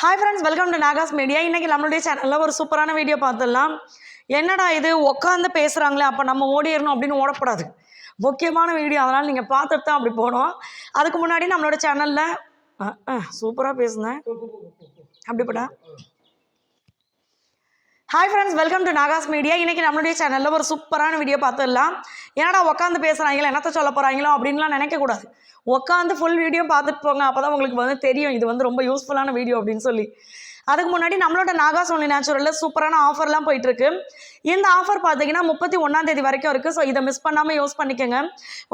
Hi friends welcome to Naga's media இன்றைக்கி நம்மளுடைய சேனலில் ஒரு சூப்பரான வீடியோ பார்த்துடலாம். என்னடா இது? உட்காந்து பேசுகிறாங்களே அப்போ நம்ம ஓடிடணும் அப்படின்னு ஓடக்கூடாது. முக்கியமான வீடியோ அதனால் நீங்கள் பார்த்துட்டு தான் அப்படி போனோம் அதுக்கு முன்னாடி நம்மளோட சேனலில் சூப்பராக பேசுனேன். அப்படிப்படா. Hi friends welcome to Naga's media இன்றைக்கி நம்மளுடைய சேனலில் ஒரு சூப்பரான வீடியோ பார்த்துடலாம். என்னடா உட்காந்து பேசுகிறாங்களோ என்னத்த சொல்ல போகிறாங்களோ அப்படின்லாம் நினைக்கக்கூடாது. உட்காந்து ஃபுல் வீடியோ பார்த்துட்டு போங்க அப்போ தான் உங்களுக்கு வந்து தெரியும். இது வந்து ரொம்ப யூஸ்ஃபுல்லான வீடியோ அப்படின்னு சொல்லி. அதுக்கு முன்னாடி நம்மளோட நாகாஸ் ஒன்லி நேச்சுரலில் சூப்பரான ஆஃபர்லாம் போயிட்டுருக்கு. இந்த ஆஃபர் பார்த்தீங்கன்னா முப்பத்தி ஒன்றாம் தேதி வரைக்கும் இருக்குது ஸோ இதை மிஸ் பண்ணாமல் யூஸ் பண்ணிக்கோங்க.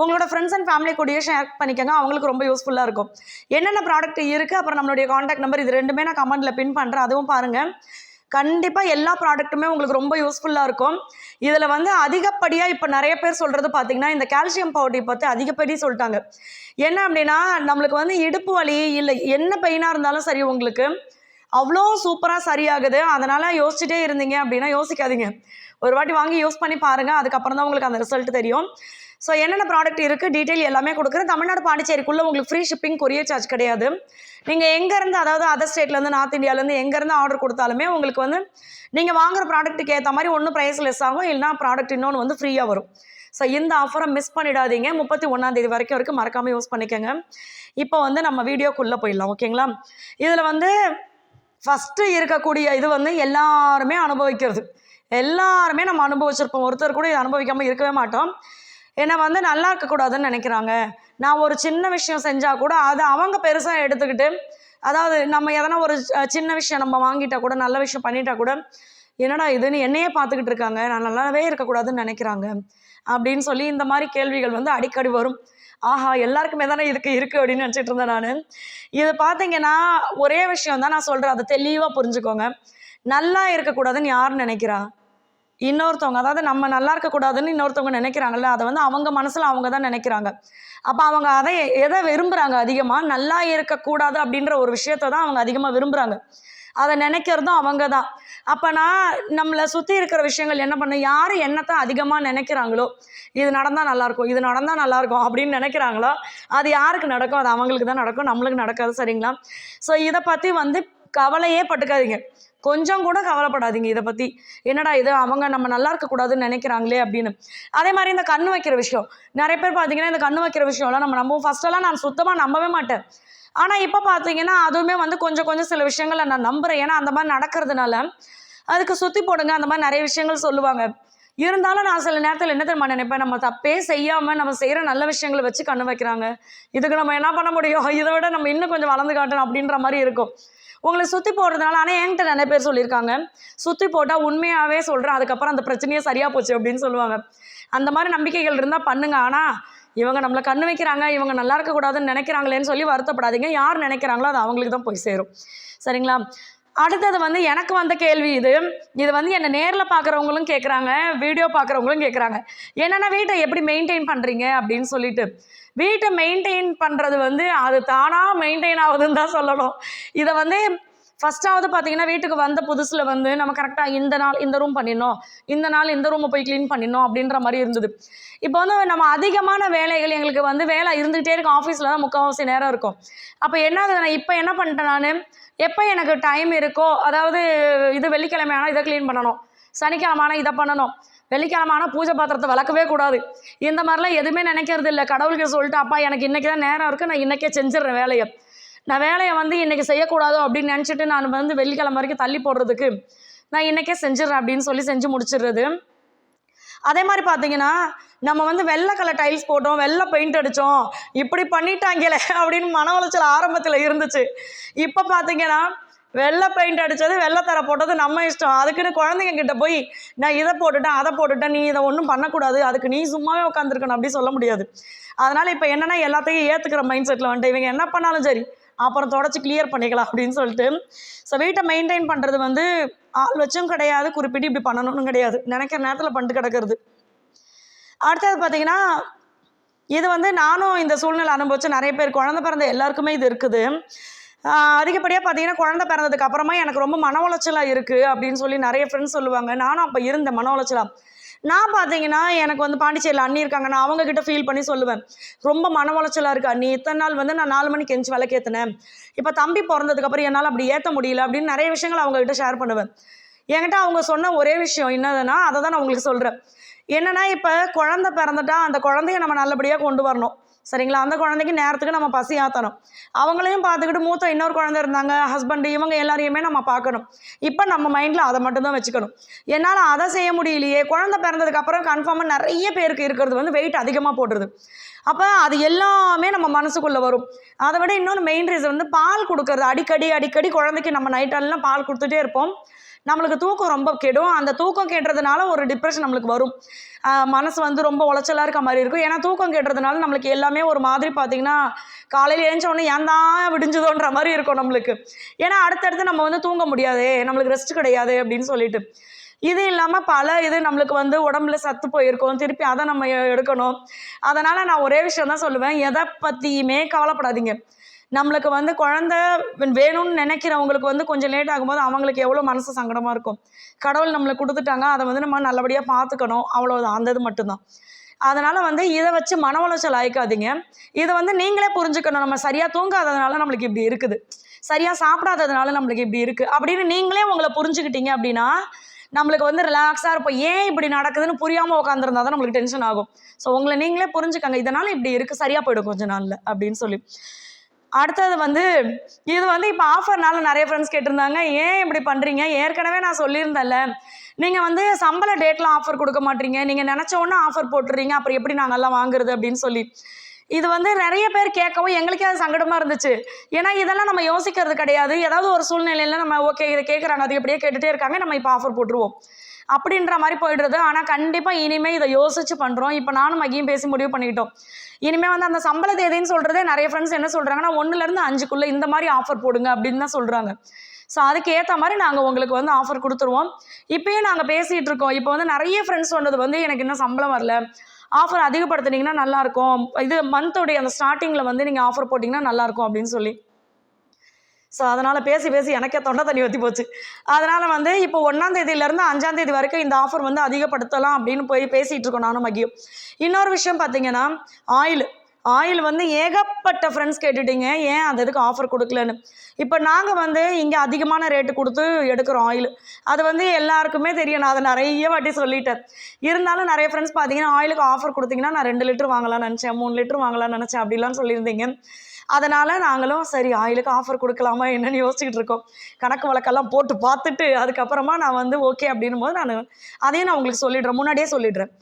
உங்களோட ஃப்ரெண்ட்ஸ் அண்ட் ஃபேமிலி கூடயே ஷேர் பண்ணிக்கோங்க. அவங்களுக்கு ரொம்ப யூஸ்ஃபுல்லாக இருக்கும். என்னென்ன ப்ராடக்ட் இருக்குது அப்புறம் நம்மளுடைய காண்டாக்ட் நம்பர் இது ரெண்டுமே நான் கமெண்ட்டில் பின் பண்ணுறேன் அதுவும் பாருங்கள் கண்டிப்பாக எல்லா ப்ராடக்ட்டுமே உங்களுக்கு ரொம்ப யூஸ்ஃபுல்லாக இருக்கும். இதில் வந்து அதிகப்படியாக இப்போ நிறைய பேர் சொல்கிறது பார்த்தீங்கன்னா இந்த கால்சியம் பவுடரை பற்றி அதிகப்படி சொல்லிட்டாங்க. என்ன அப்படின்னா நம்மளுக்கு வந்து இடுப்பு வலி இல்லை என்ன பெயினாக இருந்தாலும் சரி உங்களுக்கு அவ்வளோ சூப்பராக சரியாகுது. அதனால் யோசிச்சுட்டே இருந்தீங்க அப்படின்னா யோசிக்காதீங்க. ஒரு வாட்டி வாங்கி யூஸ் பண்ணி பாருங்கள் அதுக்கப்புறம் தான் உங்களுக்கு அந்த ரிசல்ட் தெரியும். ஸோ என்னென்ன ப்ராடக்ட் இருக்குது டீட்டெயில் எல்லாமே கொடுக்குறேன். தமிழ்நாடு பாண்டிச்சேரிக்குள்ளே உங்களுக்கு ஃப்ரீ ஷிப்பிங் கொரியர் சார்ஜ் கிடையாது. நீங்கள் எங்கேருந்து அதாவது அதர் ஸ்டேட்லேருந்து நார்த் இந்தியாவிலேருந்து எங்கேருந்து ஆர்டர் கொடுத்தாலுமே உங்களுக்கு வந்து நீங்கள் வாங்குற ப்ராடக்ட்டுக்கு ஏற்ற மாதிரி ஒன்றும் ப்ரைஸ் லெஸ் ஆகும். இல்லைனா ப்ராடக்ட் இன்னொன்று வந்து ஃப்ரீயாக வரும். ஸோ இந்த ஆஃபரை மிஸ் பண்ணிடாதீங்க. முப்பத்தி ஒன்றாந்தேதி வரைக்கும் வரைக்கும் மறக்காமல் யூஸ் பண்ணிக்கோங்க. இப்போ வந்து நம்ம வீடியோக்குள்ளே போயிடலாம். ஓகேங்களா இதில் வந்து ஃபஸ்ட்டு இருக்கக்கூடிய இது வந்து எல்லாருமே அனுபவிக்கிறது. எல்லாருமே நம்ம அனுபவிச்சிருப்போம். ஒருத்தர் கூட இதை அனுபவிக்காமல் இருக்கவே மாட்டோம். என்னை வந்து நல்லா இருக்கக்கூடாதுன்னு நினைக்கிறாங்க. நான் ஒரு சின்ன விஷயம் செஞ்சால் கூட அதை அவங்க பெருசாக எடுத்துக்கிட்டு அதாவது நம்ம எதனா ஒரு சின்ன விஷயம் நம்ம வாங்கிட்டா கூட நல்ல விஷயம் பண்ணிட்டா கூட என்னடா இதுன்னு என்னையே பார்த்துக்கிட்டு இருக்காங்க. நான் நல்லாவே இருக்கக்கூடாதுன்னு நினைக்கிறாங்க. அப்படின்னு சொல்லி இந்த மாதிரி கேள்விகள் வந்து அடிக்கடி வரும். ஆஹா எல்லாருக்குமே தானே இதுக்கு இருக்குது அப்படின்னு நினச்சிட்டு இருந்தேன் நான். இதை பார்த்தீங்கன்னா ஒரே விஷயம் தான் நான் சொல்கிறேன் அதை தெளிவாக புரிஞ்சுக்கோங்க. நல்லா இருக்கக்கூடாதுன்னு யார் நினைக்கிறா? இன்னொருத்தவங்க அதாவது நம்ம நல்லா இருக்கக்கூடாதுன்னு இன்னொருத்தவங்க நினைக்கிறாங்கல்ல அதை வந்து அவங்க மனசில் அவங்க தான் நினைக்கிறாங்க. அப்போ அவங்க அதை எதை விரும்புகிறாங்க அதிகமாக நல்லா இருக்கக்கூடாது அப்படின்ற ஒரு விஷயத்த தான் அவங்க அதிகமாக விரும்புகிறாங்க அதை நினைக்கிறதும் அவங்க தான். அப்போ நான் நம்மளை சுற்றி இருக்கிற விஷயங்கள் என்ன பண்ண யார் என்னத்தை அதிகமாக நினைக்கிறாங்களோ இது நடந்தால் நல்லாயிருக்கும் இது நடந்தால் நல்லாயிருக்கும் அப்படின்னு நினைக்கிறாங்களோ அது யாருக்கு நடக்கும்? அது அவங்களுக்கு தான் நடக்கும் நம்மளுக்கு நடக்காது சரிங்களா? ஸோ இதை பற்றி வந்து கவலையே பட்டுக்காதீங்க. கொஞ்சம் கூட கவலைப்படாதீங்க இதை பற்றி என்னடா இது? அவங்க நம்ம நல்லா இருக்கக்கூடாதுன்னு நினைக்கிறாங்களே அப்படின்னு. அதே மாதிரி இந்த கண்ணு வைக்கிற விஷயம். நிறைய பேர் பார்த்தீங்கன்னா இந்த கண்ணு வைக்கிற விஷயம்லாம் நம்ம நம்புவோம். ஃபஸ்ட்டெல்லாம் நான் சுத்தமாக நம்பவே மாட்டேன். ஆனால் இப்போ பார்த்தீங்கன்னா அதுவுமே வந்து கொஞ்சம் கொஞ்சம் சில விஷயங்களை நான் நம்புகிறேன் ஏன்னா அந்த மாதிரி நடக்கிறதுனால அதுக்கு சுற்றி போடுங்க. அந்த மாதிரி நிறைய விஷயங்கள் சொல்லுவாங்க. இருந்தாலும் நான் சில நேரத்தில் என்ன தெரியுமா நினைப்பேன்? நம்ம தப்பே செய்யாமல் நம்ம செய்கிற நல்ல விஷயங்களை வச்சு கண்ணு வைக்கிறாங்க. இதுக்கு நம்ம என்ன பண்ண முடியும்? இதை விட நம்ம இன்னும் கொஞ்சம் வளர்ந்து காட்டணும் அப்படின்ற மாதிரி இருக்கும். உங்களை சுற்றி போடுறதுனால ஆனால் என்கிட்ட நிறைய பேர் சொல்லியிருக்காங்க. சுற்றி போட்டால் உண்மையாகவே சொல்கிறேன் அதுக்கப்புறம் அந்த பிரச்சனையே சரியாக போச்சு அப்படின்னு சொல்லுவாங்க. அந்த மாதிரி நம்பிக்கைகள் இருந்தால் பண்ணுங்க. ஆனால் இவங்க நம்மளை கண்ணு வைக்கிறாங்க. இவங்க நல்லா இருக்கக்கூடாதுன்னு நினைக்கிறாங்களேன்னு சொல்லி வருத்தப்படாதீங்க. யார் நினைக்கிறாங்களோ அது அவங்களுக்கு தான் போய் சேரும். சரிங்களா? அடுத்தது வந்து எனக்கு வந்த கேள்வி இது. இது வந்து என்னை நேரில் பார்க்குறவங்களும் கேட்குறாங்க வீடியோ பார்க்குறவங்களும் கேட்குறாங்க என்னென்னா வீட்டை எப்படி மெயின்டைன் பண்ணுறீங்க அப்படின்னு சொல்லிட்டு. வீட்டை மெயின்டைன் பண்ணுறது வந்து அது தானாக மெயின்டைன் ஆகுதுன்னு தான் சொல்லணும். இதை வந்து ஃபஸ்ட்டாவது பார்த்தீங்கன்னா வீட்டுக்கு வந்த புதுசில் வந்து நம்ம கரெக்டாக இந்த நாள் இந்த ரூம் பண்ணிடணும் இந்த நாள் இந்த ரூமை போய் க்ளீன் பண்ணிடணும் அப்படின்ற மாதிரி இருந்தது. இப்போ வந்து நம்ம அதிகமான வேலைகள் எங்களுக்கு வந்து வேலை இருந்துகிட்டே இருக்கும் ஆஃபீஸில் தான் முக்கால்வாசி நேரம் இருக்கும். அப்போ என்ன ஆகுது நான் இப்போ என்ன பண்ணிட்டேன் நான்? எப்போ எனக்கு டைம் இருக்கோ அதாவது இது வெள்ளிக்கிழமை ஆனால் இதை க்ளீன் பண்ணணும். சனிக்கிழமை ஆனால் இதை பண்ணணும். வெள்ளிக்கிழமை ஆனால் பூஜை பாத்திரத்தை விளக்கவே கூடாது. இந்த மாதிரிலாம் எதுவுமே நினைக்கிறது இல்லை. கடவுளுக்கு சொல்லிட்டு அப்பா எனக்கு இன்றைக்கி தான் நேரம் இருக்குது நான் இன்றைக்கே செஞ்சிடுறேன் வேலையை. நான் வேலையை வந்து இன்றைக்கி செய்யக்கூடாதோ? அப்படின்னு நினச்சிட்டு நான் வந்து வெள்ளிக்கிழமை வரைக்கும் தள்ளி போடுறதுக்கு நான் இன்றைக்கே செஞ்சிடறேன் அப்படின்னு சொல்லி செஞ்சு முடிச்சிடுறது. அதே மாதிரி பார்த்தீங்கன்னா நம்ம வந்து வெள்ளை கலர் டைல்ஸ் போட்டோம் வெள்ளை பெயிண்ட் அடித்தோம் இப்படி பண்ணிட்டாங்களே அப்படின்னு மன உளைச்சல் ஆரம்பத்தில் இருந்துச்சு. இப்போ பார்த்தீங்கன்னா வெள்ளை பெயிண்ட் அடித்தது வெள்ளைத்தர போட்டது நம்ம இஷ்டம். அதுக்குன்னு குழந்தைங்க கிட்ட போய் நான் இதை போட்டுட்டேன் அதை போட்டுட்டேன் நீ இதை ஒன்றும் பண்ணக்கூடாது. அதுக்கு நீ சும்மாவே உட்காந்துருக்கணும் அப்படி சொல்ல முடியாது. அதனால் இப்போ என்னென்னா எல்லாத்தையும் ஏற்றுக்கிற மைண்ட் செட்டில் வந்துட்டு இவங்க என்ன பண்ணாலும் சரி அப்புறம் தொடச்சி கிளியர் பண்ணிக்கலாம் அப்படின்னு சொல்லிட்டு. ஸோ வீட்டை மெயின்டைன் பண்ணுறது வந்து ஆள் வச்சும் கிடையாது குறிப்பிட்டு இப்படி பண்ணணும்னு கிடையாது. நினைக்கிற நேரத்தில் பண்ணிட்டு கிடக்கிறது. அடுத்தது பார்த்தீங்கன்னா இது வந்து நானும் இந்த சூழ்நிலை அனுபவிச்சு நிறைய பேர் குழந்தை பிறந்த எல்லாருக்குமே இது இருக்குது. அதிகப்படியாக பார்த்தீங்கன்னா குழந்தை பிறந்ததுக்கு அப்புறமா எனக்கு ரொம்ப மன உளைச்சலாக இருக்குது அப்படின்னு சொல்லி நிறைய ஃப்ரெண்ட்ஸ் சொல்லுவாங்க. நானும் அப்போ இருந்தேன் மன உளைச்சலாக நான் பார்த்தீங்கன்னா எனக்கு வந்து பாண்டிச்சேரியில் அண்ணி இருக்காங்க. நான் அவங்கக்கிட்ட ஃபீல் பண்ணி சொல்லுவேன். ரொம்ப மன உளைச்சலாக இருக்கு அண்ணி. இத்தனை நாள் வந்து நான் நாலு மணிக்கு எஞ்சி விளக்கேற்றினேன் இப்போ தம்பி பிறந்ததுக்கப்புறம் என்னால் அப்படி ஏற்ற முடியல அப்படின்னு நிறைய விஷயங்கள் அவங்கக்கிட்ட ஷேர் பண்ணுவேன். என்கிட்ட அவங்க சொன்ன ஒரே விஷயம் என்னதுன்னா அதை தான் நான் உங்களுக்கு சொல்கிறேன் என்னென்னா இப்போ குழந்தை பிறந்துட்டா அந்த குழந்தைய நம்ம நல்லபடியாக கொண்டு வரணும். சரிங்களா? அந்த குழந்தைக்கு நேரத்துக்கு நம்ம பசி ஆற்றணும் அவங்களையும் பார்த்துக்கிட்டு மூத்த இன்னொரு குழந்தை இருந்தாங்க ஹஸ்பண்டு இவங்க எல்லாரையுமே நம்ம பார்க்கணும். இப்போ நம்ம மைண்டில் அதை மட்டும்தான் வச்சுக்கணும். என்னால் அதை செய்ய முடியலையே குழந்தை பிறந்ததுக்கப்புறம் கன்ஃபார்மாக நிறைய பேருக்கு இருக்கிறது வந்து வெயிட் அதிகமாக போடுறது அப்போ அது எல்லாமே நம்ம மனசுக்குள்ளே வரும். அதை விட இன்னொன்று மெயின் ரீசன் வந்து பால் கொடுக்கறது. அடிக்கடி அடிக்கடி குழந்தைக்கு நம்ம நைட்டெல்லாம் பால் கொடுத்துட்டே இருப்போம். நம்மளுக்கு தூக்கம் ரொம்ப கெடும். அந்த தூக்கம் கெடுறதுனால ஒரு டிப்ரெஷன் நம்மளுக்கு வரும். மனசு வந்து ரொம்ப உளைச்சலாக இருக்க மாதிரி இருக்கும். ஏன்னா தூக்கம் கேட்டுறதுனால நம்மளுக்கு எல்லாமே ஒரு மாதிரி பார்த்தீங்கன்னா காலையில் எழுந்த உடனே ஏன் தான் விடிஞ்சதோன்ற மாதிரி இருக்கும் நம்மளுக்கு. ஏன்னா அடுத்தடுத்து நம்ம வந்து தூங்க முடியாதே நம்மளுக்கு ரெஸ்ட் கிடையாது அப்படின்னு சொல்லிட்டு. இது இல்லாமல் பல இது நம்மளுக்கு வந்து உடம்புல சத்து போயிருக்கும். திருப்பி அதை நம்ம எடுக்கணும். அதனால் நான் ஒரே விஷயம் தான் சொல்லுவேன். எதை பற்றியுமே கவலைப்படாதீங்க. நம்மளுக்கு வந்து குழந்த வேணும்னு நினைக்கிறவங்களுக்கு வந்து கொஞ்சம் லேட் ஆகும்போது அவங்களுக்கு எவ்வளோ மனசு சங்கடமாக இருக்கும். கடவுள் நம்மளுக்கு கொடுத்துட்டாங்க அதை வந்து நம்ம நல்லபடியாக பார்த்துக்கணும். அவ்வளோதான் அந்த இது மட்டும்தான். அதனால் வந்து இதை வச்சு மன உளைச்சல் ஆயிக்காதீங்க. இதை வந்து நீங்களே புரிஞ்சுக்கணும். நம்ம சரியாக தூங்காததுனால நம்மளுக்கு இப்படி இருக்குது. சரியாக சாப்பிடாததுனால நம்மளுக்கு இப்படி இருக்குது அப்படின்னு நீங்களே உங்களை புரிஞ்சுக்கிட்டீங்க அப்படின்னா நம்மளுக்கு வந்து ரிலாக்ஸாக இருப்போம். ஏன் இப்படி நடக்குதுன்னு புரியாமல் உட்காந்துருந்தா தான் நம்மளுக்கு டென்ஷன் ஆகும். ஸோ உங்களை நீங்களே புரிஞ்சுக்கங்க. இதனால் இப்படி இருக்குது சரியாக போயிடும் கொஞ்ச நாளில் அப்படின்னு சொல்லி. அடுத்தது வந்து இது வந்து இப்போ ஆஃபர்னால நிறைய ஃப்ரெண்ட்ஸ் கேட்டிருந்தாங்க. ஏன் இப்படி பண்ணுறீங்க ஏற்கனவே நான் சொல்லியிருந்தேன்ல. நீங்கள் வந்து சம்பள டேட்டில் ஆஃபர் கொடுக்க மாட்டீங்க. நீங்கள் நினச்ச உடனே ஆஃபர் போட்டுறீங்க. அப்புறம் எப்படி நாங்கள்லாம் வாங்குறது அப்படின்னு சொல்லி. இது வந்து நிறைய பேர் கேட்கவும் எங்களுக்கே அது சங்கடமாக இருந்துச்சு. ஏன்னா இதெல்லாம் நம்ம யோசிக்கிறது கிடையாது. ஏதாவது ஒரு சூழ்நிலையில் நம்ம ஓகே இதை கேட்குறாங்க அது எப்படியே கேட்டுகிட்டே இருக்காங்க. நம்ம இப்போ ஆஃபர் போட்டுருவோம். அப்படின்ற மாதிரி போயிடுறது. ஆனால் கண்டிப்பாக இனிமேல் இதை யோசிச்சு பண்ணுறோம் இப்போ நானும் மகியும் பேசி முடிவு பண்ணிக்கிட்டோம். இனிமேல் வந்து அந்த சம்பள தேதின்னு சொல்கிறதே நிறைய ஃப்ரெண்ட்ஸ் என்ன சொல்கிறாங்கன்னா ஒன்றுலேருந்து அஞ்சுக்குள்ளே இந்த மாதிரி ஆஃபர் போடுங்க அப்படின்னு தான் சொல்கிறாங்க ஸோ அதுக்கு ஏற்ற மாதிரி நாங்கள் உங்களுக்கு வந்து ஆஃபர் கொடுத்துருவோம். இப்பயும் நாங்கள் பேசிகிட்டு இருக்கோம். இப்போ வந்து நிறைய ஃப்ரெண்ட்ஸ் சொன்னது வந்து எனக்கு இன்னும் சம்பளம் வரல. ஆஃபர் அதிகப்படுத்துனீங்கன்னா நல்லாயிருக்கும் இது மந்தோடைய அந்த ஸ்டார்டிங்கில் வந்து நீங்கள் ஆஃபர் போட்டிங்கன்னா நல்லாயிருக்கும் அப்படின்னு சொல்லி. ஸோ அதனால் பேசி பேசி எனக்கே தொண்டை தண்ணி ஊற்றி போச்சு. அதனால் வந்து இப்போ ஒன்றாந்தேதியிலேருந்து அஞ்சாந்தேதி வரைக்கும் இந்த ஆஃபர் வந்து அதிகப்படுத்தலாம் அப்படின்னு போய் பேசிகிட்டு இருக்கோம் நானும் மகியும். இன்னொரு விஷயம் பார்த்தீங்கன்னா ஆயில் ஆயில் வந்து ஏகப்பட்ட ஃப்ரெண்ட்ஸ் கேட்டுட்டீங்க. ஏன் அந்த இதுக்கு ஆஃபர் கொடுக்கலன்னு? இப்போ நாங்கள் வந்து இங்கே அதிகமான ரேட்டு கொடுத்து எடுக்கிறோம் ஆயில் அது வந்து எல்லாருக்குமே தெரியும். நான் அதை நிறைய வாட்டி சொல்லிட்டேன். இருந்தாலும் நிறைய ஃப்ரெண்ட்ஸ் பார்த்தீங்கன்னா ஆயிலுக்கு ஆஃபர் கொடுத்தீங்கன்னா நான் ரெண்டு லிட்டர் வாங்கலாம்னு நினச்சேன் மூணு லிட்டர் வாங்கலாம்னு நினச்சேன் அப்படிலாம் சொல்லியிருந்தீங்க. அதனால் நாங்களும் சரி ஆயிலுக்கு ஆஃபர் கொடுக்கலாமா என்னன்னு யோசிச்சுட்டு இருக்கோம். கணக்கு வழக்கெல்லாம் போட்டு பார்த்துட்டு அதுக்கப்புறமா நான் வந்து ஓகே அப்படின்னும் போது நான் அதையும் நான் உங்களுக்கு சொல்லிடுறேன். முன்னாடியே சொல்லிடுறேன்.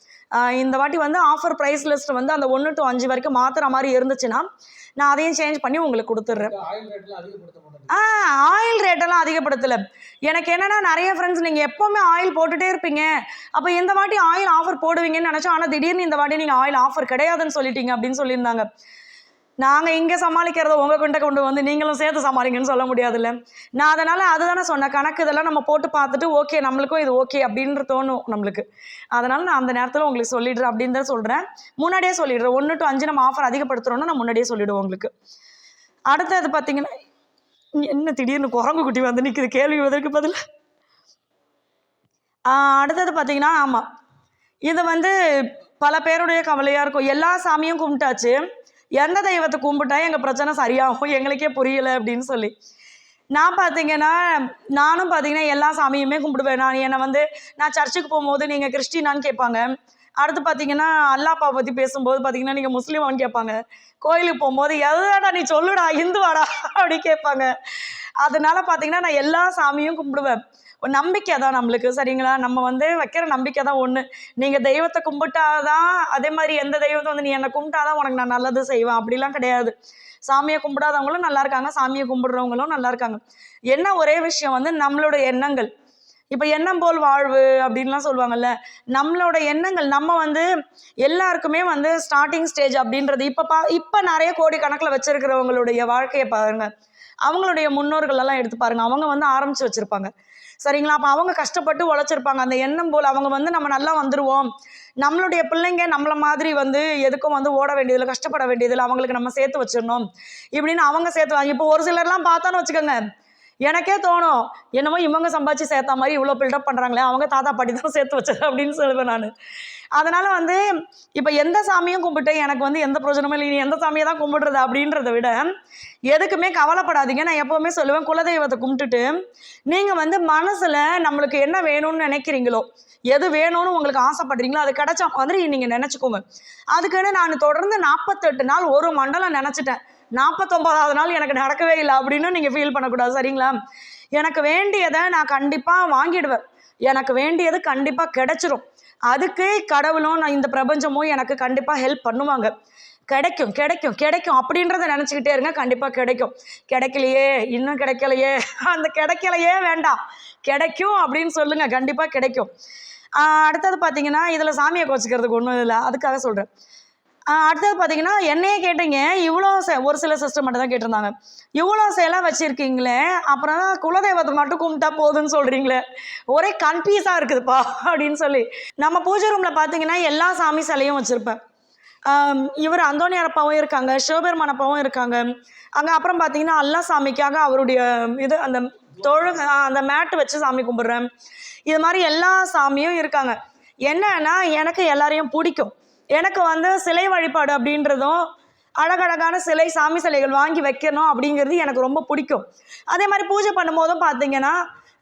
இந்த வாட்டி வந்து ஆஃபர் ப்ரைஸ் லிஸ்ட் வந்து அந்த ஒன்று டு அஞ்சு வரைக்கும் மாற்றுற மாதிரி இருந்துச்சுன்னா நான் அதையும் சேஞ்ச் பண்ணி உங்களுக்கு கொடுத்துட்றேன். ஆயில் ஆ ஆயில் ரேட்டெல்லாம் அதிகப்படுத்தலை. எனக்கு என்னன்னா நிறைய ஃப்ரெண்ட்ஸ் நீங்கள் எப்போவுமே ஆயில் போட்டுகிட்டே இருப்பீங்க. அப்போ இந்த வாட்டி ஆயில் ஆஃபர் போடுவீங்கன்னு நினச்சோம். ஆனால் திடீர்னு இந்த வாட்டி நீங்கள் ஆயில் ஆஃபர் கிடையாதுன்னு சொல்லிட்டீங்க அப்படின்னு சொல்லியிருந்தாங்க. நாங்கள் இங்கே சமாளிக்கிறத உங்கள் கிட்ட கொண்டு வந்து நீங்களும் சேர்த்து சமாளிங்கன்னு சொல்ல முடியாதுல்ல. நான் அதனால் அதுதானே சொன்னேன். கணக்கு இதெல்லாம் நம்ம போட்டு பார்த்துட்டு ஓகே நம்மளுக்கும் இது ஓகே அப்படின்ற தோணும் நம்மளுக்கு. அதனால் நான் அந்த நேரத்தில் உங்களுக்கு சொல்லிடுறேன் அப்படின்னு தான் சொல்கிறேன் முன்னாடியே சொல்லிடுறேன். ஒன்று டு அஞ்சு நம்ம ஆஃபர் அதிகப்படுத்துகிறோம்னா நான் முன்னாடியே சொல்லிவிடுவோம் உங்களுக்கு. அடுத்தது பார்த்தீங்கன்னா என்ன திடீர்னு குரங்கு குட்டி வந்து நிற்குது கேள்வி வதற்கு பதில். அடுத்தது பார்த்தீங்கன்னா ஆமாம் இது வந்து பல பேருடைய கவலையாக இருக்கும். எல்லா சாமியும் கும்பிட்டாச்சு. எந்த தெய்வத்தை கும்பிட்டா எங்கள் பிரச்சனை சரியாகும்? எங்களுக்கே புரியலை அப்படின்னு சொல்லி. நான் பார்த்தீங்கன்னா நானும் பார்த்தீங்கன்னா எல்லா சாமியுமே கும்பிடுவேன். நான் என்னை வந்து நான் சர்ச்சுக்கு போகும்போது நீங்கள் கிறிஸ்டினான்னு கேட்பாங்க. அடுத்து பார்த்தீங்கன்னா அல்லாப்பா பற்றி பேசும்போது பார்த்தீங்கன்னா நீங்கள் முஸ்லீமான்னு கேட்பாங்க. கோயிலுக்கு போகும்போது எதாடா நீ சொல்லுடா இந்துவாடா? அப்படி கேட்பாங்க. அதனால பார்த்தீங்கன்னா நான் எல்லா சாமியும் கும்பிடுவேன். ஒரு நம்பிக்கை தான் நம்மளுக்கு சரிங்களா? நம்ம வந்து வைக்கிற நம்பிக்கை தான் ஒன்று நீங்கள் தெய்வத்தை கும்பிட்டாதான் அதே மாதிரி எந்த தெய்வத்தை வந்து நீ என்னை கும்பிட்டாதான் உனக்கு நான் நல்லது செய்வேன். அப்படிலாம் கிடையாது. சாமியை கும்பிடாதவங்களும் நல்லா இருக்காங்க. சாமியை கும்பிடுறவங்களும் நல்லா இருக்காங்க. என்ன ஒரே விஷயம் வந்து நம்மளோட எண்ணங்கள். இப்போ எண்ணம் போல் வாழ்வு அப்படின்லாம் சொல்லுவாங்கல்ல. நம்மளோட எண்ணங்கள் நம்ம வந்து எல்லாருக்குமே வந்து ஸ்டார்டிங் ஸ்டேஜ் அப்படின்றது இப்போ பா இப்போ நிறைய கோடி கணக்கில் வச்சிருக்கிறவங்களுடைய வாழ்க்கையை பாருங்க. அவங்களுடைய முன்னோர்கள் எல்லாம் எடுத்து பாருங்க. அவங்க வந்து ஆரம்பிச்சு வச்சிருப்பாங்க. சரிங்களா? அப்போ அவங்க கஷ்டப்பட்டு உழைச்சிருப்பாங்க. அந்த எண்ணம் போல் அவங்க வந்து நம்ம நல்லா வந்துடுவோம் நம்மளுடைய பிள்ளைங்க நம்மள மாதிரி வந்து எதுக்கும் வந்து ஓட வேண்டியதில்லை கஷ்டப்பட வேண்டியதில்லை. அவங்களுக்கு நம்ம சேர்த்து வச்சிடணும். இப்படின்னு அவங்க சேர்த்து இப்போ ஒரு சிலர்லாம் பார்த்தான்னு வச்சுக்கோங்க. எனக்கே தோணும் என்னமோ இவங்க சம்பாதிச்சு சேர்த்த மாதிரி இவ்வளோ பில்டப் பண்ணுறாங்களே அவங்க தாத்தா பாட்டி தான் சேர்த்து வச்சது அப்படின்னு சொல்லுவேன் நான். அதனால் வந்து இப்போ எந்த சாமியும் கும்பிட்டு எனக்கு வந்து எந்த பிரயோஜனமும் இல்லை. நீ எந்த சாமியை தான் கும்பிடுறது அப்படின்றத விட எதுக்குமே கவலைப்படாதீங்க. நான் எப்போவுமே சொல்லுவேன் குலதெய்வத்தை கும்பிட்டுட்டு நீங்கள் வந்து மனசில் நம்மளுக்கு என்ன வேணும்னு நினைக்கிறீங்களோ எது வேணும்னு உங்களுக்கு ஆசைப்படுறீங்களோ அது கிடைச்சா மாதிரி நீங்கள் நினச்சிக்கோங்க. அதுக்குன்னு நான் தொடர்ந்து நாற்பத்தெட்டு நாள் ஒரு மண்டலம் நினச்சிட்டேன். நாற்பத்தொம்போதாவது நாள் எனக்கு நடக்கவே இல்லை அப்படின்னு நீங்கள் ஃபீல் பண்ணக்கூடாது சரிங்களா? எனக்கு வேண்டியதை நான் கண்டிப்பாக வாங்கிடுவேன். எனக்கு வேண்டியது கண்டிப்பாக கிடைச்சிரும். அதுக்கு கடவுளும் நான் இந்த பிரபஞ்சமும் எனக்கு கண்டிப்பாக ஹெல்ப் பண்ணுவாங்க. கிடைக்கும் கிடைக்கும் கிடைக்கும் அப்படின்றத நினச்சிக்கிட்டே இருங்க. கண்டிப்பாக கிடைக்கும். கிடைக்கலையே இன்னும் கிடைக்கலையே. அந்த கிடைக்கலையே வேண்டாம். கிடைக்கும் அப்படின்னு சொல்லுங்கள் கண்டிப்பாக கிடைக்கும். அடுத்தது பார்த்தீங்கன்னா இதில் சாமியை கோச்சிக்கிறதுக்கு ஒன்றும் இல்லை. அதுக்காக சொல்கிறேன் அடுத்தது பார்த்தீங்கன்னா என்னையே கேட்டீங்க. இவ்வளோ ச ஒரு சில சிஸ்டம் மட்டும் தான் கேட்டிருந்தாங்க. இவ்வளோ சிலை வச்சுருக்கீங்களே அப்புறம் குலதெய்வத்தை மட்டும் கும்பிட்டா போதும்னு சொல்கிறீங்களே ஒரே கன்ஃபியூஸாக இருக்குதுப்பா அப்படின்னு சொல்லி. நம்ம பூஜை ரூமில் பார்த்தீங்கன்னா எல்லா சாமி சிலையும் வச்சுருப்பேன். இவர் அந்தோணியாரப்பாவும் இருக்காங்க சிவபெருமானப்பாவும் இருக்காங்க. அங்கே அப்புறம் பார்த்தீங்கன்னா அல்லா சாமிக்காக அவருடைய இது அந்த தொழு அந்த மேட்டு வச்சு சாமி கும்பிட்றேன். இது மாதிரி எல்லா சாமியும் இருக்காங்க. என்னன்னா எனக்கு எல்லாரையும் பிடிக்கும். எனக்கு வந்து சிலை வழிபாடு அப்படின்றதும் அழகழகான சிலை சாமி சிலைகள் வாங்கி வைக்கணும் அப்படிங்கிறது எனக்கு ரொம்ப பிடிக்கும். அதே மாதிரி பூஜை பண்ணும்போதும் பார்த்தீங்கன்னா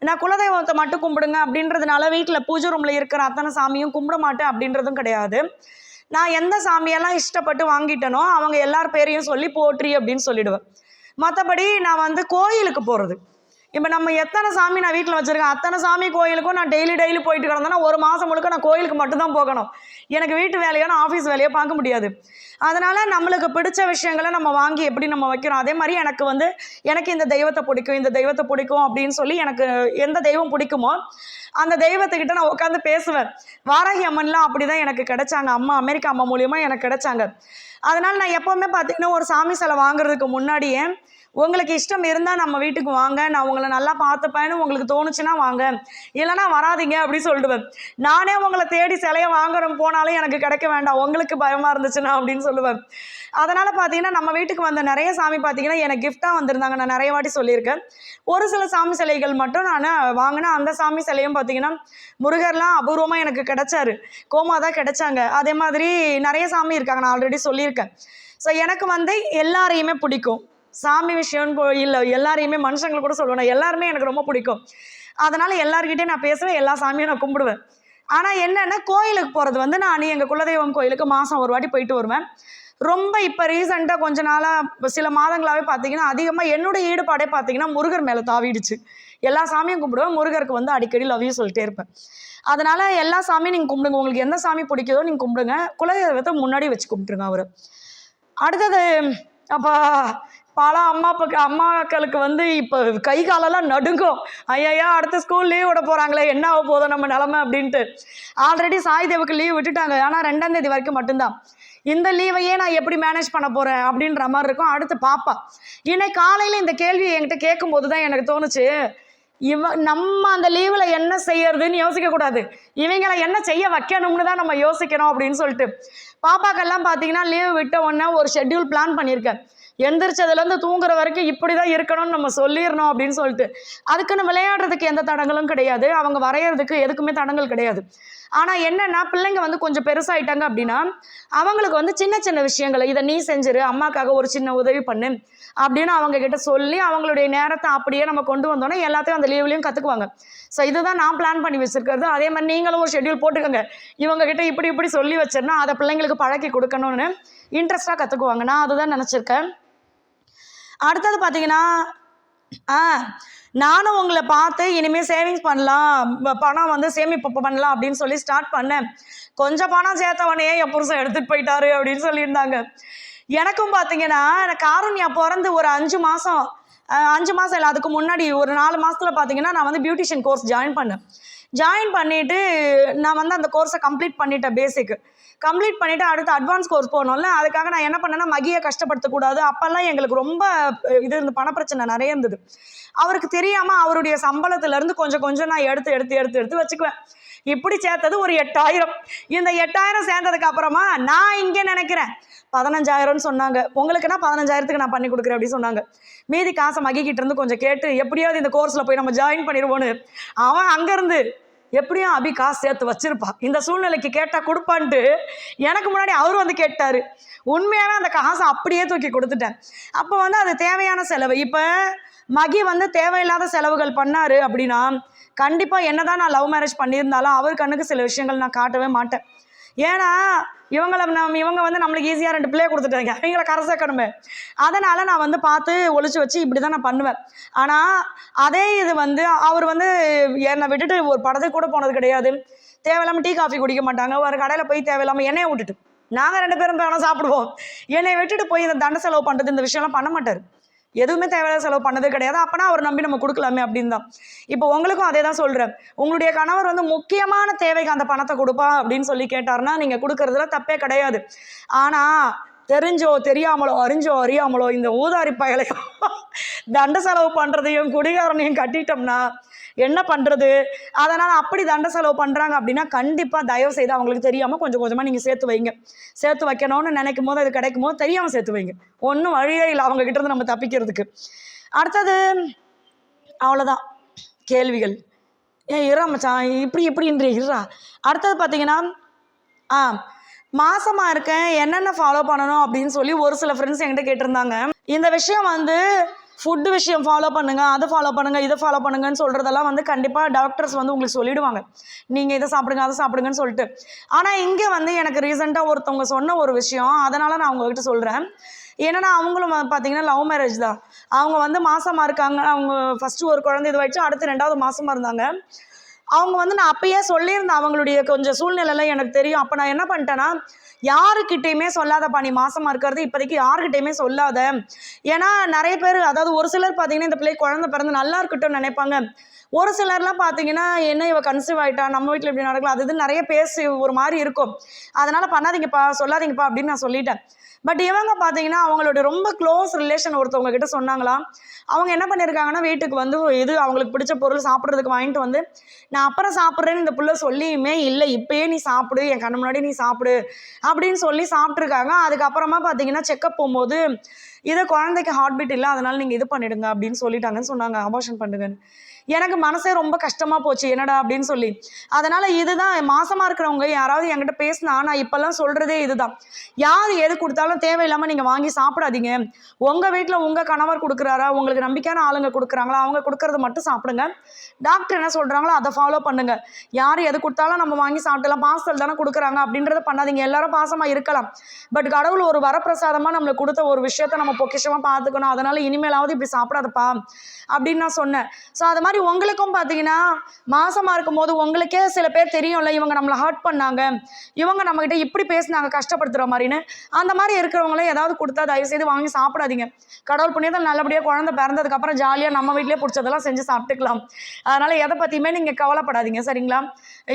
நான் குலதெய்வத்தை மட்டும் கும்பிடுங்க அப்படின்றதுனால வீட்டில் பூஜை ரூமில் இருக்கிற அத்தனை சாமியும் கும்பிட மாட்டேன் அப்படின்றதும் கிடையாது. நான் எந்த சாமியெல்லாம் இஷ்டப்பட்டு வாங்கிட்டேனோ அவங்க எல்லார் பேரையும் சொல்லி போற்றி அப்படின்னு சொல்லிடுவேன். மற்றபடி நான் வந்து கோயிலுக்கு போகிறது இப்போ நம்ம எத்தனை சாமி நான் வீட்டில் வச்சுருக்கேன்? அத்தனை சாமி கோயிலுக்கும் நான் டெய்லி டெய்லி போயிட்டு கிடந்தேன்னா ஒரு மாதம் முழுக்க நான் கோயிலுக்கு மட்டும்தான் போகணும். எனக்கு வீட்டு வேலையோ நான் ஆஃபீஸ் வேலையோ பார்க்க முடியாது. அதனால் நம்மளுக்கு பிடிச்ச விஷயங்களை நம்ம வாங்கி எப்படி நம்ம வைக்கிறோம்? அதே மாதிரி எனக்கு வந்து எனக்கு இந்த தெய்வத்தை பிடிக்கும் இந்த தெய்வத்தை பிடிக்கும் அப்படின்னு சொல்லி எனக்கு எந்த தெய்வம் பிடிக்குமோ அந்த தெய்வத்துக்கிட்ட நான் உட்காந்து பேசுவேன். வாராகி அம்மன்லாம் அப்படி தான் எனக்கு கிடைச்சாங்க. அம்மா அமெரிக்கா அம்மா மூலியமாக எனக்கு கிடைச்சாங்க. அதனால் நான் எப்போவுமே பார்த்தீங்கன்னா ஒரு சாமி சிலை வாங்குறதுக்கு முன்னாடியே உங்களுக்கு இஷ்டம் இருந்தால் நம்ம வீட்டுக்கு வாங்க. நான் உங்களை நல்லா பார்த்துப்பேன்னு உங்களுக்கு தோணுச்சுன்னா வாங்க. இல்லைன்னா வராதீங்க அப்படின்னு சொல்லிடுவேன் நானே உங்களை தேடி சிலையை வாங்குறோம் போனாலும் எனக்கு கிடைக்க வேண்டாம். உங்களுக்கு பயமாக இருந்துச்சுன்னா அப்படின்னு சொல்லுவேன். அதனால் பார்த்தீங்கன்னா நம்ம வீட்டுக்கு வந்த நிறைய சாமி பார்த்தீங்கன்னா எனக்கு கிஃப்டாக வந்திருந்தாங்க. நான் நிறைய வாட்டி சொல்லியிருக்கேன். ஒரு சில சாமி சிலைகள் மட்டும் நான் வாங்கினேன் அந்த சாமி சிலையும் பார்த்தீங்கன்னா முருகர்லாம் அபூர்வமாக எனக்கு கிடைச்சாரு. கோமா தான் கிடைச்சாங்க. அதே மாதிரி நிறைய சாமி இருக்காங்க. நான் ஆல்ரெடி சொல்லியிருக்கேன். ஸோ எனக்கு வந்து எல்லாரையுமே பிடிக்கும். சாமி விஷயம்னு இல்லை எல்லாரையுமே மனுஷங்களை கூட சொல்லுவேன் எல்லாருமே எனக்கு ரொம்ப பிடிக்கும். அதனால் எல்லார்கிட்டையும் நான் பேசுவேன் எல்லா சாமியும் நான் கும்பிடுவேன். ஆனால் என்னென்னா கோயிலுக்கு போகிறது வந்து நான் எங்கள் குலதெய்வம் கோயிலுக்கு மாதம் ஒரு வாட்டி போயிட்டு வருவேன். ரொம்ப இப்போ ரீசெண்டாக கொஞ்ச நாளாக சில மாதங்களாகவே பார்த்தீங்கன்னா அதிகமாக என்னுடைய ஈடுபாடே பார்த்தீங்கன்னா முருகர் மேலே தாவிடுச்சு. எல்லா சாமியும் கும்பிடுவேன் முருகருக்கு வந்து அடிக்கடி லவ்யூ சொல்லிட்டே இருப்பேன். அதனால் எல்லா சாமியும் நீங்கள் கும்பிடுங்க. உங்களுக்கு எந்த சாமி பிடிக்குதோ நீங்கள் கும்பிடுங்க. குலதெய்வத்தை முன்னாடி வச்சு கும்பிட்டுருங்க அவர். அடுத்தது அப்பா பல அம்மா அப்பாக்கு அம்மாக்களுக்கு வந்து இப்போ கை காலெல்லாம் நடுங்கும். ஐயா அடுத்த ஸ்கூல் லீவ் விட போகிறாங்களே என்ன ஆக போதும் நம்ம நிலமை அப்படின்ட்டு. ஆல்ரெடி சாய்தேவுக்கு லீவ் விட்டுட்டாங்க. ஆனால் ரெண்டாம் தேதி வரைக்கும் மட்டும்தான். இந்த லீவையே நான் எப்படி மேனேஜ் பண்ண போகிறேன் அப்படின்ற மாதிரி இருக்கும். அடுத்து பாப்பா. இன்னைக்கு காலையில் இந்த கேள்வியை என்கிட்ட கேட்கும்போது தான் எனக்கு தோணுச்சு. இவ நம்ம அந்த லீவில் என்ன செய்யறதுன்னு யோசிக்கக்கூடாது இவங்களை என்ன செய்ய வைக்கணும்னு தான் நம்ம யோசிக்கணும் அப்படின்னு சொல்லிட்டு. பாப்பாக்கெல்லாம் பார்த்தீங்கன்னா லீவ் விட்ட உடனே ஒரு ஷெட்யூல் பிளான் பண்ணியிருக்கேன் எந்திரிச்சதுலேருந்து தூங்குற வரைக்கும் இப்படி தான் இருக்கணும்னு நம்ம சொல்லிடணும் அப்படின்னு சொல்லிட்டு. அதுக்குன்னு விளையாடுறதுக்கு எந்த தடங்களும் கிடையாது. அவங்க வரைகிறதுக்கு எதுக்குமே தடங்கள் கிடையாது. ஆனால் என்னென்னா பிள்ளைங்க வந்து கொஞ்சம் பெருசாயிட்டாங்க அப்படின்னா அவங்களுக்கு வந்து சின்ன சின்ன விஷயங்களை இதை நீ செஞ்சிரு அம்மாக்காக ஒரு சின்ன உதவி பண்ணு அப்படின்னு அவங்க கிட்ட சொல்லி அவங்களுடைய நேரத்தை அப்படியே நம்ம கொண்டு வந்தோன்னா எல்லாத்தையும் அந்த லீவ்லையும் கற்றுக்குவாங்க ஸோ இதுதான் நான் பிளான் பண்ணி வச்சுருக்கிறது. அதே மாதிரி நீங்களும் ஒரு ஷெட்யூல் போட்டுக்கோங்க. இவங்க கிட்ட இப்படி இப்படி சொல்லி வச்சிருந்தா அதை பிள்ளைங்களுக்கு பழக்கி கொடுக்கணும்னு இன்ட்ரெஸ்ட்டாக கற்றுக்குவாங்க நான் அதுதான் நினச்சிருக்கேன். அடுத்தது பார்த்தீங்கன்னா ஆ நானும் உங்களை பார்த்து இனிமேல் சேவிங்ஸ் பண்ணலாம் பணம் வந்து சேமிப்பு பண்ணலாம் அப்படின்னு சொல்லி ஸ்டார்ட் பண்ணேன். கொஞ்சம் பணம் சேர்த்தவனையே என் புருஷன் எடுத்துகிட்டு போயிட்டாரு அப்படின்னு சொல்லியிருந்தாங்க. எனக்கும் பார்த்தீங்கன்னா எனக்கு காருண்யா பிறந்து ஒரு அஞ்சு மாதம் அஞ்சு மாதம் இல்லை அதுக்கு முன்னாடி ஒரு நாலு மாதத்தில் பார்த்தீங்கன்னா நான் வந்து பியூட்டிஷியன் கோர்ஸ் ஜாயின் பண்ணேன். ஜாயின் பண்ணிவிட்டு நான் வந்து அந்த கோர்ஸை கம்ப்ளீட் பண்ணிட்டேன் பேசிக் கம்ப்ளீட் பண்ணிவிட்டு அடுத்து அட்வான்ஸ் கோர்ஸ் போகணும்ல அதுக்காக நான் என்ன பண்ணேன்னா மகியை கஷ்டப்படுத்தக்கூடாது. அப்போல்லாம் எங்களுக்கு ரொம்ப இது இருந்து பணப்பிரச்சனை நிறைய இருந்தது. அவருக்கு தெரியாமல் அவருடைய சம்பளத்துலேருந்து கொஞ்சம் கொஞ்சம் நான் எடுத்து எடுத்து எடுத்து எடுத்து வச்சுக்குவேன். இப்படி சேர்த்தது ஒரு எட்டாயிரம். இந்த எட்டாயிரம் சேர்ந்ததுக்கு அப்புறமா நான் இங்கே நினைக்கிறேன். பதினஞ்சாயிரம்னு சொன்னாங்க. உங்களுக்குன்னா பதினஞ்சாயிரத்துக்கு நான் பண்ணி கொடுக்குறேன் அப்படின்னு சொன்னாங்க. மீதி காசை மகிக்கிட்டு இருந்து கொஞ்சம் கேட்டு எப்படியாவது இந்த கோர்ஸில் போய் நம்ம ஜாயின் பண்ணிடுவோன்னு. அவன் அங்கேருந்து எப்படியும் அபி காசு சேர்த்து வச்சிருப்பா. இந்த சூழ்நிலைக்கு கேட்டால் கொடுப்பான்ட்டு எனக்கு முன்னாடி அவர் வந்து கேட்டார். உண்மையாகவே அந்த காசை அப்படியே தூக்கி கொடுத்துட்டேன். அப்போ வந்து அது தேவையான செலவு. இப்போ மகி வந்து தேவையில்லாத செலவுகள் பண்ணார் அப்படின்னா கண்டிப்பாக என்னதான் நான் லவ் மேரேஜ் பண்ணியிருந்தாலும் அவர் கண்ணுக்கு சில விஷயங்கள் நான் காட்டவே மாட்டேன். ஏன்னா இவங்கள நம் இவங்க வந்து நம்மளுக்கு ஈஸியாக ரெண்டு பிள்ளைய கொடுத்துட்டாங்க. அவங்கள கரை சேர்க்கணுமே. அதனால் நான் வந்து பார்த்து ஒழிச்சு வச்சு இப்படி தான் நான் பண்ணுவேன். ஆனால் அதே இது வந்து அவர் வந்து என்னை விட்டுட்டு ஒரு படத்துக்கு கூட போனது கிடையாது. தேவையில்லாமல் டீ காஃபி குடிக்க மாட்டாங்க. ஒரு கடையில் போய் தேவையில்லாமல் எண்ணெயை விட்டுட்டு. நாங்கள் ரெண்டு பேரும் பணம் சாப்பிடுவோம். என்னை விட்டுட்டு போய் இந்த தண்டை செலவு பண்ணுறது இந்த விஷயம்லாம் பண்ண மாட்டார். எதுவுமே தேவையில்லாத செலவு பண்ணது கிடையாது. அப்போனா அவர் நம்பி நம்ம கொடுக்கலாமே அப்படின்னு தான். இப்போ உங்களுக்கும் அதே தான் சொல்கிறேன் உங்களுடைய கணவர் வந்து முக்கியமான தேவைக்கு அந்த பணத்தை கொடுப்பா அப்படின்னு சொல்லி கேட்டாருன்னா நீங்கள் கொடுக்கறதுல தப்பே கிடையாது. ஆனால் தெரிஞ்சோ தெரியாமலோ அறிஞ்சோ அறியாமலோ இந்த ஊதாரி பயலையும் தண்ட செலவு பண்ணுறதையும் குடிகாரனையும் கட்டிட்டோம்னா என்ன பண்ணுறது அதனால் அப்படி தண்ட செலவு பண்ணுறாங்க அப்படின்னா கண்டிப்பாக தயவு செய்து அவங்களுக்கு தெரியாமல் கொஞ்சம் கொஞ்சமாக நீங்கள் சேர்த்து வைங்க. சேர்த்து வைக்கணும்னு நினைக்கும் போது அது கிடைக்கும் போது தெரியாமல் சேர்த்து வைங்க. ஒன்றும் வழியே இல்லை அவங்க கிட்ட இருந்து நம்ம தப்பிக்கிறதுக்கு. அடுத்தது அவ்வளோதான் கேள்விகள். ஏன் இரா மச்சான் இப்படி இப்படின்ற இரா அடுத்தது பார்த்தீங்கன்னா ஆ மாசமாக இருக்கேன் என்னென்ன ஃபாலோ பண்ணணும் அப்படின்னு சொல்லி ஒரு சில ஃப்ரெண்ட்ஸ் என்கிட்ட கேட்டிருந்தாங்க. இந்த விஷயம் வந்து ஃபுட்டு விஷயம் ஃபாலோ பண்ணுங்க அதை ஃபாலோ பண்ணுங்க இதை ஃபாலோ பண்ணுங்கன்னு சொல்றதெல்லாம் வந்து கண்டிப்பாக டாக்டர்ஸ் வந்து உங்களுக்கு சொல்லிடுவாங்க. நீங்கள் இதை சாப்பிடுங்க அதை சாப்பிடுங்கன்னு சொல்லிட்டு. ஆனால் இங்கே வந்து எனக்கு ரீசெண்டாக ஒருத்தவங்க சொன்ன ஒரு விஷயம் அதனால நான் உங்ககிட்ட சொல்கிறேன் ஏன்னா அவங்களும் பார்த்தீங்கன்னா லவ் மேரேஜ் தான். அவங்க வந்து மாசமா இருக்காங்க அவங்க ஃபர்ஸ்ட் ஒரு குழந்தை இது வச்சு அடுத்து ரெண்டாவது மாசமா இருந்தாங்க. அவங்க வந்து நான் அப்பயே சொல்லியிருந்தேன் அவங்களுடைய கொஞ்சம் சூழ்நிலைலாம் எனக்கு தெரியும். அப்போ நான் என்ன பண்ணிட்டேன்னா யாருக்கிட்டேயுமே சொல்லாதப்பா நீ மாசமா இருக்கிறது இப்போதைக்கு யாருக்கிட்டேயுமே சொல்லாத. ஏன்னா நிறைய பேர் அதாவது ஒரு சிலர் பார்த்தீங்கன்னா இந்த பிள்ளை குழந்தை பிறந்து நல்லா இருக்கட்டும் நினைப்பாங்க. ஒரு சிலர்லாம் பார்த்தீங்கன்னா என்ன இவ கன்சீவ் ஆயிட்டா நம்ம வீட்டில் இப்படி நடக்கலாம் அது இது நிறைய பேசி ஒரு மாதிரி இருக்கும். அதனால பண்ணாதீங்கப்பா சொல்லாதீங்கப்பா அப்படின்னு நான் சொல்லிட்டேன். பட் இவங்க பார்த்தீங்கன்னா அவங்களோட ரொம்ப க்ளோஸ் ரிலேஷன் ஒருத்தவங்க கிட்ட சொன்னாங்களாம் அவங்க என்ன பண்ணியிருக்காங்கன்னா வீட்டுக்கு வந்து இது அவங்களுக்கு பிடிச்ச பொருள் சாப்பிட்றதுக்கு வாங்கிட்டு வந்து நான் அப்புறம் சாப்பிட்றேன்னு இந்த புள்ள சொல்லியுமே இல்லை. இப்பயே நீ சாப்பிடு என் கண்ணு முன்னாடி நீ சாப்பிடு. அப்படின்னு சொல்லி சாப்பிட்ருக்காங்க அதுக்கப்புறமா பார்த்தீங்கன்னா செக்கப் போகும்போது இதை குழந்தைக்கு ஹார்ட் பீட் இல்லை அதனால நீங்கள் இது பண்ணிடுங்க அப்படின்னு சொல்லிட்டாங்கன்னு சொன்னாங்க அபார்ஷன் பண்ணுங்கன்னு. எனக்கு மனசே ரொம்ப கஷ்டமாக போச்சு என்னடா அப்படின்னு சொல்லி. அதனால இதுதான் மாசமாக இருக்கிறவங்க யாராவது என்கிட்ட பேசினா நான் இப்போல்லாம் சொல்கிறதே இதுதான். யார் எது கொடுத்தாலும் தேவையில்லாமல் நீங்கள் வாங்கி சாப்பிடாதீங்க. உங்கள் வீட்டில் உங்கள் கணவர் கொடுக்குறாரா உங்களுக்கு நம்பிக்கையான ஆளுங்க கொடுக்குறாங்களா அவங்க கொடுக்கறத மட்டும் சாப்பிடுங்க. டாக்டர் என்ன சொல்கிறாங்களோ அதை ஃபாலோ பண்ணுங்க. யார் எது கொடுத்தாலும் நம்ம வாங்கி சாப்பிடலாம் பாசல் தானே கொடுக்குறாங்க அப்படின்றத பண்ணாதீங்க. எல்லாரும் பாசமாக இருக்கலாம். பட் கடவுள் ஒரு வரப்பிரசாதமாக நம்மளுக்கு கொடுத்த ஒரு விஷயத்த நம்ம பொக்கிஷமா பார்த்துக்கணும். அதனால இனிமேலாவது இப்படி சாப்பிடாதப்பா அப்படின்னு நான் சொன்னேன். ஸோ அது மாதிரி உங்களுக்கும் பார்த்தீங்கன்னா மாசமா இருக்கும்போது உங்களுக்கே சில பேர் தெரியும்ல இவங்க நம்மளை ஹர்ட் பண்ணாங்க. இவங்க நம்மக்கிட்ட இப்படி பேசினாங்க கஷ்டப்படுத்துற மாதிரின்னு. அந்த மாதிரி இருக்கிறவங்களே ஏதாவது கொடுத்தா தயவு செய்து வாங்கி சாப்பிடாதீங்க. கடவுள் புண்ணியத்தில் நல்லபடியாக குழந்தை பிறந்ததுக்கு அப்புறம் ஜாலியாக நம்ம வீட்டிலே பிடிச்சதெல்லாம் செஞ்சு சாப்பிட்டுக்கலாம். அதனால எதை பற்றியுமே நீங்கள் கவலைப்படாதீங்க சரிங்களா?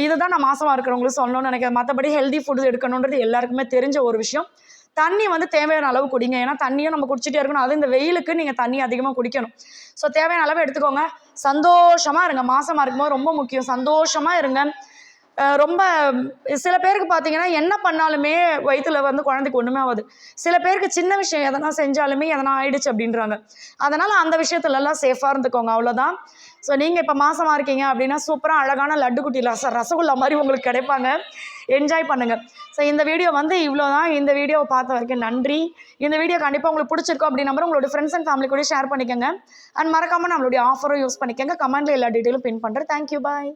இதுதான் நான் மாசமா இருக்கிறவங்களுக்கு சொல்லணும்னு நினைக்கிறேன். மற்றபடி ஹெல்தி ஃபுட் எடுக்கணுன்றது எல்லாருக்குமே தெரிஞ்ச ஒரு விஷயம். தண்ணி வந்து தேவையான அளவு குடிங்க. ஏன்னா தண்ணியும் நம்ம குடிச்சிட்டே இருக்கணும். அது இந்த வெயிலுக்கு நீங்கள் தண்ணி அதிகமாக குடிக்கணும். ஸோ தேவையான அளவு எடுத்துக்கோங்க. சந்தோஷமா இருங்க. மாசமா இருக்கும்போது ரொம்ப முக்கியம். சந்தோஷமா இருங்க. ரொம்ப சில பேருக்கு பார்த்தீங்கன்னா என்ன பண்ணாலுமே வயிற்றுல வந்து குழந்தைக்கு ஒன்றுமே ஆகுது. சில பேருக்கு சின்ன விஷயம் எதனா செஞ்சாலுமே எதனா ஆயிடுச்சு அப்படின்றாங்க. அதனால அந்த விஷயத்துலலாம் சேஃபாக இருந்துக்கோங்க. அவ்வளோதான் ஸோ நீங்கள் இப்போ மாசமாக இருக்கீங்க அப்படின்னா சூப்பராக அழகான லட்டு குட்டி ரச ரசகுல்லா மாதிரி உங்களுக்கு கிடைப்பாங்க. என்ஜாய் பண்ணுங்கள் ஸோ இந்த வீடியோ வந்து இவ்வளோ தான் இந்த வீடியோவை பார்த்த வரைக்கும் நன்றி. இந்த வீடியோ கண்டிப்பாக உங்களுக்கு பிடிச்சிருக்கும் அப்படி நம்பர் உங்களோட ஃப்ரெண்ட்ஸ் அண்ட் ஃபேமிலி கூட ஷேர் பண்ணிக்கோங்க. அண்ட் மறக்காமல் நம்மளுடைய ஆஃபரும் யூஸ் பண்ணிக்கோங்க. கமெண்ட்ல எல்லா டீட்டெயிலும் பின் பண்ணுறேன் தேங்க்யூ பாய்